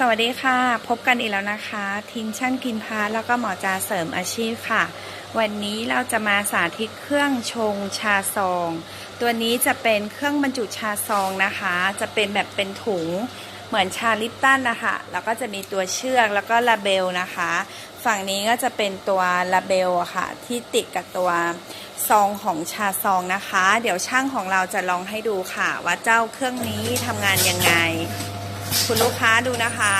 สวัสดีค่ะ พบกันอีกแล้วนะคะ ทีมช่างกินพาแล้วก็หมอจาเสริมอาชีพค่ะ วันนี้เราจะมาสาธิตเครื่องชงชาซอง ตัวนี้จะเป็นเครื่องบรรจุชาซองนะคะ จะเป็นแบบเป็นถุงเหมือนชาลิปตันนะคะแล้วก็จะมีตัวเชือกแล้วก็ลาเบลนะคะ ฝั่งนี้ก็จะเป็นตัวลาเบลอะค่ะ ที่ติดกับตัวซองของชาซองนะคะ เดี๋ยวช่างของเราจะลองให้ดูค่ะ ว่าเจ้าเครื่องนี้ทำงานยังไง คุณลูกค้าดูนะคะ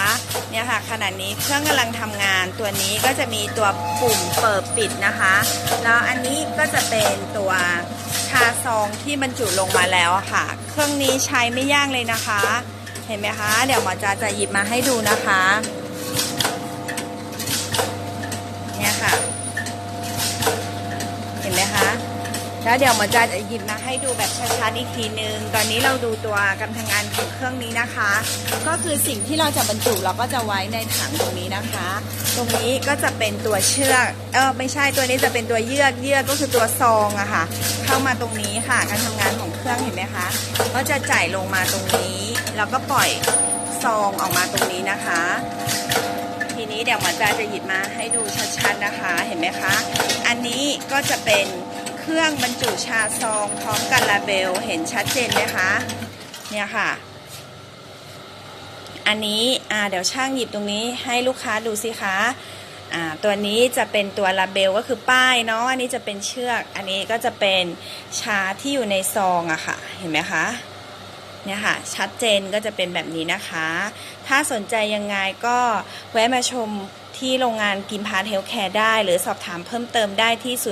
เนี่ยค่ะขณะนี้เครื่องกำลังทำงานตัวนี้ก็จะมีตัวปุ่มเปิดปิดนะคะ แล้วอันนี้ก็จะเป็นตัวชาซองที่บรรจุลงมาแล้วค่ะ เครื่องนี้ใช้ไม่ยากเลยนะคะ เห็นไหมคะ เดี๋ยวหมอจาจะหยิบมาให้ดูนะคะ เนี่ยค่ะ เห็นไหมคะ แล้วเดี๋ยวหมอจาจะหยิบมาให้ดูแบบชัดๆอีกทีนึง ตอนนี้เราดูตัวการทำงานของเครื่องนี้นะคะ ก็คือสิ่งที่เราจะบรรจุเราก็จะไว้ในถังตรงนี้นะคะ ตรงนี้ก็จะเป็นตัวเชือกเออไม่ใช่ตัวนี้จะเป็นตัวเยือกเยือกก็คือตัวซองอะค่ะ เข้ามาตรงนี้ค่ะ การทำงานของเครื่องเห็นไหมคะ ก็จะจ่ายลงมาตรงนี้ แล้วก็ปล่อยซองออกมาตรงนี้นะคะ ทีนี้เดี๋ยวหมอจาจะหยิบมาให้ดูชัดๆนะคะ เห็นไหมคะ อันนี้ก็จะเป็น เครื่องบรรจุชาซองพร้อมกันลาเบลเห็นชัดเจนไหมคะ เนี่ยค่ะ อันนี้อ่าเดี๋ยวช่างหยิบตรงนี้ให้ลูกค้าดูสิคะอ่าตัวนี้จะเป็นตัวลาเบลก็คือป้ายเนาะอันนี้จะเป็นเชือก อันนี้ก็จะเป็นชาที่อยู่ในซองอะค่ะ เห็นไหมคะเนี่ยค่ะชัดเจนก็จะเป็นแบบนี้นะคะ ถ้าสนใจยังไงก็แวะมาชม ที่โรงงานกิมพาร์ทเฮลท์แคร์ได้ หรือสอบถามเพิ่มเติมได้ที่ 0851297370